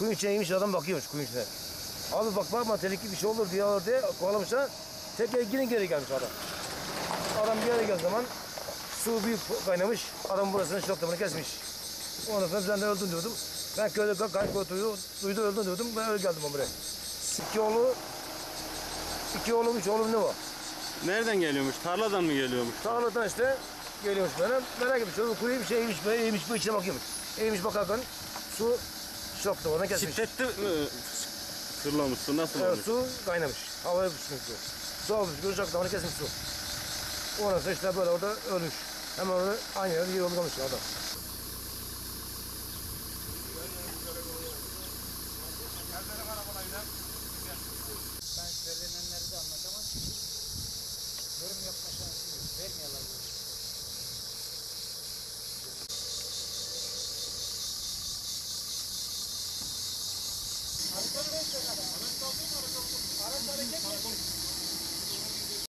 Kuyun içine inmiş adam bakıyormuş kuyun içine. Abi bak bakma tehlikeli bir şey olur diye alır diye kovalamışlar. Tekrar yine geri gelmiş adam. Adam geri geldiği zaman su büyük kaynamış. Adam burasını şok damarını kesmiş. Ondan sonra ben de öldüm diyordum. Ben köyde kalk kalk duydu, öldüm diyordum. Ben öyle geldim buraya. İki oğlu, iki oğlum, üç oğlum ne var? Nereden geliyormuş? Tarladan mı geliyormuş? Tarladan işte geliyormuş bana. Merak etmiş. Çocuk kuruyor bir şey eğmiş eğmiş bu içine bakıyormuş. Eğmiş bakarken su şok damarına kesmiş. Şiddetli mi fırlamışsın? Nasıl Evet, olmuş? su kaynamış. Havaya pişmiş su. Su. Göz şok damarını kesmiş su. Sonra işte böyle orada ölmüş. Hemen orada aynı yerde kalmış adam.